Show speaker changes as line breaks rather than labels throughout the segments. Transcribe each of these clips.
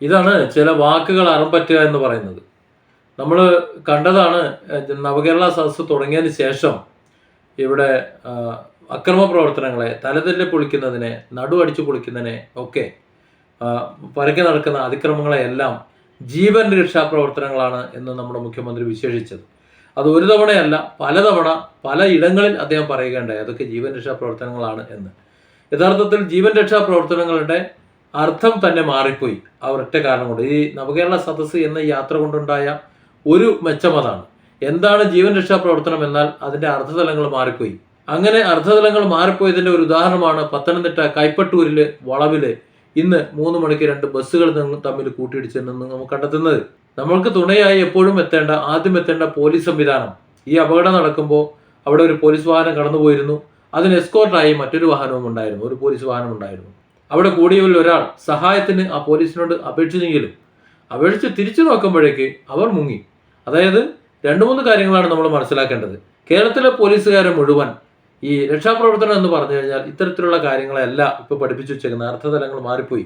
ഇതാണ് ചില വാക്കുകൾ അറം പറ്റുക എന്ന് പറയുന്നത്. നമ്മൾ കണ്ടതാണ് നവകേരള സദസ്സ് തുടങ്ങിയതിന് ശേഷം ഇവിടെ അക്രമ പ്രവർത്തനങ്ങളെ തലതെല്ല് പൊളിക്കുന്നതിനെ നടു അടിച്ചു പൊളിക്കുന്നതിനെ ഒക്കെ പരക്കെ നടക്കുന്ന അതിക്രമങ്ങളെയെല്ലാം ജീവൻ രക്ഷാ പ്രവർത്തനങ്ങളാണ് എന്ന് നമ്മുടെ മുഖ്യമന്ത്രി വിശേഷിച്ചത്. അത് ഒരു തവണയല്ല പലതവണ പല ഇടങ്ങളിൽ അദ്ദേഹം പറയുകയുണ്ടായി അതൊക്കെ ജീവൻ രക്ഷാ പ്രവർത്തനങ്ങളാണ് എന്ന്. യഥാർത്ഥത്തിൽ ജീവൻ രക്ഷാ പ്രവർത്തനങ്ങളുടെ അർത്ഥം തന്നെ മാറിപ്പോയി. ആ ഒറ്റ കാരണം കൊണ്ട്. ഈ നവകേരള സദസ്സ് എന്ന യാത്ര കൊണ്ടുണ്ടായ ഒരു മെച്ചം അതാണ്. എന്താണ് ജീവൻ രക്ഷാ പ്രവർത്തനം എന്നാൽ അതിന്റെ അർത്ഥതലങ്ങൾ മാറിപ്പോയി. അങ്ങനെ അർത്ഥതലങ്ങൾ മാറിപ്പോയതിന്റെ ഒരു ഉദാഹരണമാണ് പത്തനംതിട്ട കൈപ്പട്ടൂരിൽ വളവിൽ ഇന്ന് മൂന്ന് മണിക്ക് രണ്ട് ബസ്സുകൾ തമ്മിൽ കൂട്ടിയിടിച്ചെന്ന് നമുക്ക് കണ്ടെത്തുന്നത്. നമ്മൾക്ക് തുണയായി എപ്പോഴും എത്തേണ്ട ആദ്യം എത്തേണ്ട പോലീസ് സംവിധാനം. ഈ അപകടം നടക്കുമ്പോൾ അവിടെ ഒരു പോലീസ് വാഹനം കടന്നുപോയിരുന്നു. അതിന് എസ്കോർട്ടായി മറ്റൊരു വാഹനവും ഉണ്ടായിരുന്നു. ഒരു പോലീസ് വാഹനം ഉണ്ടായിരുന്നു. അവിടെ കൂടിയുള്ള ഒരാൾ സഹായത്തിന് ആ പോലീസിനോട് അപേക്ഷിച്ചെങ്കിലും അപേക്ഷിച്ച് തിരിച്ചു നോക്കുമ്പോഴേക്ക് അവർ മുങ്ങി. അതായത് രണ്ട് മൂന്ന് കാര്യങ്ങളാണ് നമ്മൾ മനസ്സിലാക്കേണ്ടത്. കേരളത്തിലെ പോലീസുകാരെ മുഴുവൻ ഈ രക്ഷാപ്രവർത്തനം എന്ന് പറഞ്ഞു കഴിഞ്ഞാൽ ഇത്തരത്തിലുള്ള കാര്യങ്ങളല്ല ഇപ്പോൾ പഠിപ്പിച്ചു വെച്ചേക്കുന്നത് അർത്ഥതലങ്ങൾ മാറിപ്പോയി.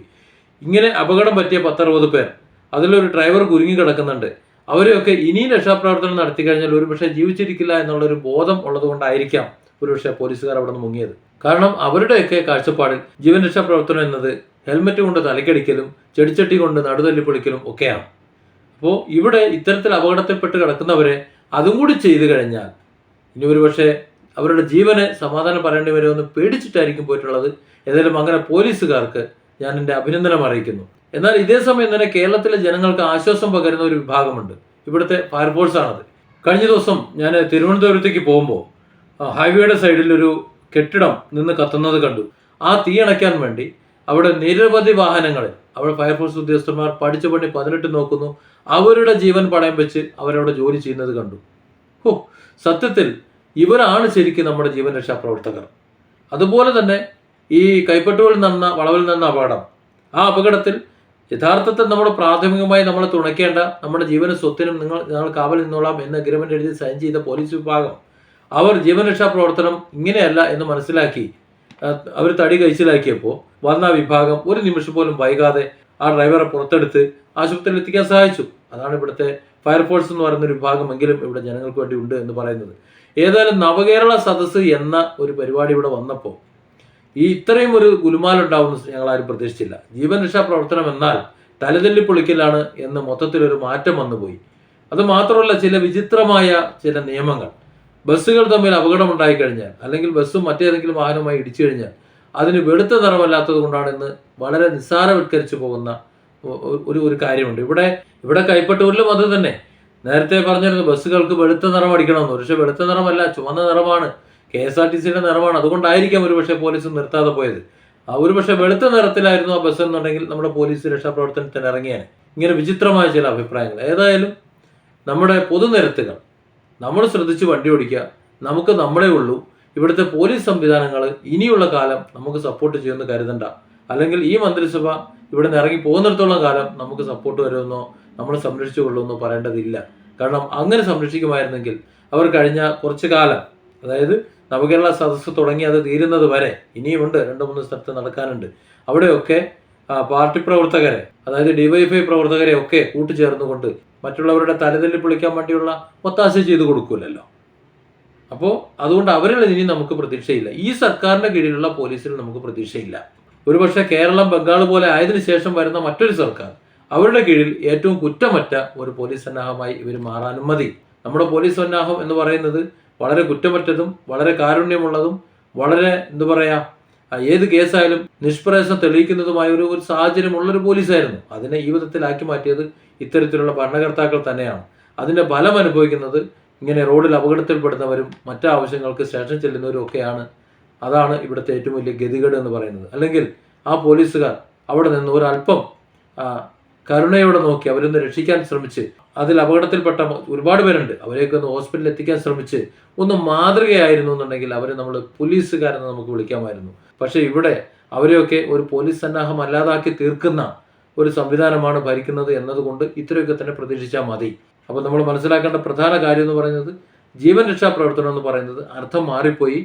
ഇങ്ങനെ അപകടം പറ്റിയ പത്തറുപത് പേർ അതിലൊരു ഡ്രൈവർ കുരുങ്ങി കിടക്കുന്നുണ്ട്. അവരെയൊക്കെ ഇനിയും രക്ഷാപ്രവർത്തനം നടത്തി കഴിഞ്ഞാൽ ഒരുപക്ഷെ ജീവിച്ചിരിക്കില്ല എന്നുള്ളൊരു ബോധം ഉള്ളതുകൊണ്ടായിരിക്കാം ഒരുപക്ഷെ പോലീസുകാർ അവിടെ നിന്ന് മുങ്ങിയത്. കാരണം അവരുടെയൊക്കെ കാഴ്ചപ്പാടിൽ ജീവൻ രക്ഷാ പ്രവർത്തനം എന്നത് ഹെൽമറ്റ് കൊണ്ട് തലക്കടിക്കലും ചെടിച്ചട്ടി കൊണ്ട് നടുതല്ലി പൊളിക്കലും ഒക്കെയാണ്. അപ്പോൾ ഇവിടെ ഇത്തരത്തിൽ അപകടത്തിൽപ്പെട്ട് കിടക്കുന്നവരെ അതും കൂടി ചെയ്തു കഴിഞ്ഞാൽ ഇനി ഒരുപക്ഷെ അവരുടെ ജീവന് സമാധാനം പറയേണ്ടി വരുമെന്ന് പേടിച്ചിട്ടായിരിക്കും പോയിട്ടുള്ളത്. ഏതായാലും അങ്ങനെ പോലീസുകാർക്ക് ഞാൻ എന്റെ അഭിനന്ദനം അറിയിക്കുന്നു. എന്നാൽ ഇതേ സമയം തന്നെ കേരളത്തിലെ ജനങ്ങൾക്ക് ആശ്വാസം പകരുന്ന ഒരു വിഭാഗമുണ്ട്. ഇവിടുത്തെ ഫയർഫോഴ്സ് ആണത് കഴിഞ്ഞ ദിവസം ഞാൻ തിരുവനന്തപുരത്തേക്ക് പോകുമ്പോൾ ഹൈവേയുടെ സൈഡിൽ ഒരു കെട്ടിടം നിന്ന് കത്തുന്നത് കണ്ടു. ആ തീ അണയ്ക്കാൻ വേണ്ടി അവിടെ നിരവധി വാഹനങ്ങളിൽ അവിടെ ഫയർഫോഴ്സ് ഉദ്യോഗസ്ഥന്മാർ പഠിച്ച പണി പതിനെട്ട് നോക്കുന്നു. അവരുടെ ജീവൻ പണയം വെച്ച് അവരവിടെ ജോലി ചെയ്യുന്നത് കണ്ടു. ഓ സത്യത്തിൽ ഇവരാണ് ശരിക്കും നമ്മുടെ ജീവൻ രക്ഷാ പ്രവർത്തകർ. അതുപോലെ തന്നെ ഈ കൈപ്പട്ടുകളിൽ നടന്ന വളവിൽ നടന്ന അപകടം. ആ അപകടത്തിൽ യഥാർത്ഥത്തിൽ നമ്മൾ പ്രാഥമികമായി നമ്മൾ തുണയ്ക്കേണ്ട നമ്മുടെ ജീവനും സ്വത്തിനും നിങ്ങൾ ഞങ്ങൾ കാവൽ നിന്നോളാം എന്ന് അഗ്രിമെന്റ് എഴുതി സൈൻ ചെയ്ത പോലീസ് വിഭാഗം അവർ ജീവനരക്ഷാ പ്രവർത്തനം ഇങ്ങനെയല്ല എന്ന് മനസ്സിലാക്കി അവർ തടി കഴിച്ചിലാക്കിയപ്പോൾ വന്ന വിഭാഗം ഒരു നിമിഷം പോലും വൈകാതെ ആ ഡ്രൈവറെ പുറത്തെടുത്ത് ആശുപത്രിയിൽ എത്തിക്കാൻ സഹായിച്ചു. അതാണ് ഇവിടുത്തെ ഫയർഫോഴ്സ് എന്ന് പറയുന്ന ഒരു വിഭാഗമെങ്കിലും ഇവിടെ ജനങ്ങൾക്ക് വേണ്ടി ഉണ്ട് എന്ന് പറയുന്നത്. ഏതായാലും നവകേരള സദസ്സ് എന്ന ഒരു പരിപാടി ഇവിടെ വന്നപ്പോൾ ഈ ഇത്രയും ഒരു ഗുലുമാലുണ്ടാവുമെന്ന് ഞങ്ങൾ ആരും പ്രതീക്ഷിച്ചില്ല. ജീവൻ രക്ഷാ പ്രവർത്തനം എന്നാൽ തലതെല്ലി പൊളിക്കലാണ് എന്ന് മൊത്തത്തിലൊരു മാറ്റം വന്നുപോയി. അത് മാത്രമല്ല ചില വിചിത്രമായ ചില നിയമങ്ങൾ. ബസ്സുകൾ തമ്മിൽ അപകടം ഉണ്ടായിക്കഴിഞ്ഞാൽ അല്ലെങ്കിൽ ബസ്സും മറ്റേതെങ്കിലും വാഹനവുമായി ഇടിച്ചു കഴിഞ്ഞാൽ അതിന് വെളുത്ത നിറമല്ലാത്തത് കൊണ്ടാണ് ഇന്ന് വളരെ നിസ്സാരവത്കരിച്ചു പോകുന്ന ഒരു ഒരു കാര്യമുണ്ട്. ഇവിടെ ഇവിടെ കൈപ്പട്ടൂരിലും അത് തന്നെ. നേരത്തെ പറഞ്ഞിരുന്നു ബസ്സുകൾക്ക് വെളുത്ത നിറം അടിക്കണമെന്ന് പക്ഷെ വെളുത്ത നിറമല്ല ചുവന്ന നിറമാണ്. കെ എസ് ആർ ടി സിയുടെ നിറമാണ്. അതുകൊണ്ടായിരിക്കാം ഒരുപക്ഷെ പോലീസ് നിർത്താതെ പോയത്. ആ ഒരുപക്ഷെ വെളുത്ത നിറത്തിലായിരുന്നു ആ ബസ് എന്നുണ്ടെങ്കിൽ നമ്മുടെ പോലീസ് രക്ഷാപ്രവർത്തനത്തിന് ഇറങ്ങിയാണ് ഇങ്ങനെ വിചിത്രമായ ചില അഭിപ്രായങ്ങൾ. ഏതായാലും നമ്മുടെ പൊതുനിരത്തുകൾ നമ്മൾ ശ്രദ്ധിച്ച് വണ്ടി ഓടിക്കുക. നമുക്ക് നമ്മളെ ഉള്ളൂ. ഇവിടുത്തെ പോലീസ് സംവിധാനങ്ങൾ ഇനിയുള്ള കാലം നമുക്ക് സപ്പോർട്ട് ചെയ്യുമെന്ന് കരുതണ്ട. അല്ലെങ്കിൽ ഈ മന്ത്രിസഭ ഇവിടെ നിന്ന് ഇറങ്ങി പോകുന്നിടത്തോളം കാലം നമുക്ക് സപ്പോർട്ട് വരുമെന്നോ നമ്മൾ സംരക്ഷിച്ചു കൊള്ളുമെന്നോ പറയേണ്ടതില്ല. കാരണം അങ്ങനെ സംരക്ഷിക്കുമായിരുന്നെങ്കിൽ അവർ കഴിഞ്ഞ കുറച്ചു കാലം അതായത് നവകേരള സദസ്സ് തുടങ്ങി അത് തീരുന്നത് വരെ ഇനിയുമുണ്ട് രണ്ട് മൂന്ന് സ്ഥലത്ത് നടക്കാനുണ്ട്. അവിടെയൊക്കെ പാർട്ടി പ്രവർത്തകരെ അതായത് ഡിവൈഎഫ്ഐ പ്രവർത്തകരെ ഒക്കെ കൂട്ടുചേർന്നുകൊണ്ട് മറ്റുള്ളവരുടെ തലതല്ലി പൊളിക്കാൻ വേണ്ടിയുള്ള ഒത്താശ ചെയ്തു കൊടുക്കൂലല്ലോ. അപ്പോൾ അതുകൊണ്ട് അവരിൽ ഇനി നമുക്ക് പ്രതീക്ഷയില്ല. ഈ സർക്കാരിന്റെ കീഴിലുള്ള പോലീസിൽ നമുക്ക് പ്രതീക്ഷയില്ല. ഒരുപക്ഷെ കേരളം ബംഗാൾ പോലെ ആയതിനു ശേഷം വരുന്ന മറ്റൊരു സർക്കാർ അവരുടെ കീഴിൽ ഏറ്റവും കുറ്റമറ്റ ഒരു പോലീസ് സന്നാഹമായി ഇവർ മാറാനും മതി. നമ്മുടെ പോലീസ് സന്നാഹം എന്ന് പറയുന്നത് വളരെ കുറ്റമറ്റതും വളരെ കാരുണ്യമുള്ളതും വളരെ എന്താ പറയാ ആ, ഏത് കേസായാലും നിഷ്പ്രയാസം തെളിയിക്കുന്നതുമായ ഒരു ഒരു സാഹചര്യമുള്ളൊരു പോലീസായിരുന്നു. അതിനെ ഈ വിധത്തിലാക്കി മാറ്റിയത് ഇത്തരത്തിലുള്ള ഭരണകർത്താക്കൾ തന്നെയാണ്. അതിന്റെ ഫലം അനുഭവിക്കുന്നത് ഇങ്ങനെ റോഡിൽ അപകടത്തിൽപ്പെടുന്നവരും മറ്റു ആവശ്യങ്ങൾക്ക് സ്റ്റേഷൻ ചെല്ലുന്നവരും ഒക്കെയാണ്. അതാണ് ഇവിടുത്തെ ഏറ്റവും വലിയ ഗതികേട് എന്ന് പറയുന്നത്. അല്ലെങ്കിൽ ആ പോലീസുകാർ അവിടെ നിന്ന് ഒരല്പം കരുണയോടെ നോക്കി അവരൊന്ന് രക്ഷിക്കാൻ ശ്രമിച്ച് അതിൽ അപകടത്തിൽപ്പെട്ട ഒരുപാട് പേരുണ്ട്. അവരെയൊക്കെ ഒന്ന് ഹോസ്പിറ്റലിൽ എത്തിക്കാൻ ശ്രമിച്ച് ഒന്ന് മാതൃകയായിരുന്നു എന്നുണ്ടെങ്കിൽ അവരെ നമ്മൾ പോലീസുകാരെന്ന് നമുക്ക് വിളിക്കാമായിരുന്നു. പക്ഷേ ഇവിടെ അവരെയൊക്കെ ഒരു പോലീസ് സന്നാഹം അല്ലാതാക്കി തീർക്കുന്ന ഒരു സംവിധാനമാണ് ഭരിക്കുന്നത് എന്നതുകൊണ്ട് ഇത്രയൊക്കെ തന്നെ പ്രതീക്ഷിച്ചാൽ മതി. അപ്പോൾ നമ്മൾ മനസ്സിലാക്കേണ്ട പ്രധാന കാര്യം എന്ന് പറയുന്നത് ജീവൻ രക്ഷാ പ്രവർത്തനം എന്ന് പറയുന്നത് അർത്ഥം മാറിപ്പോയി.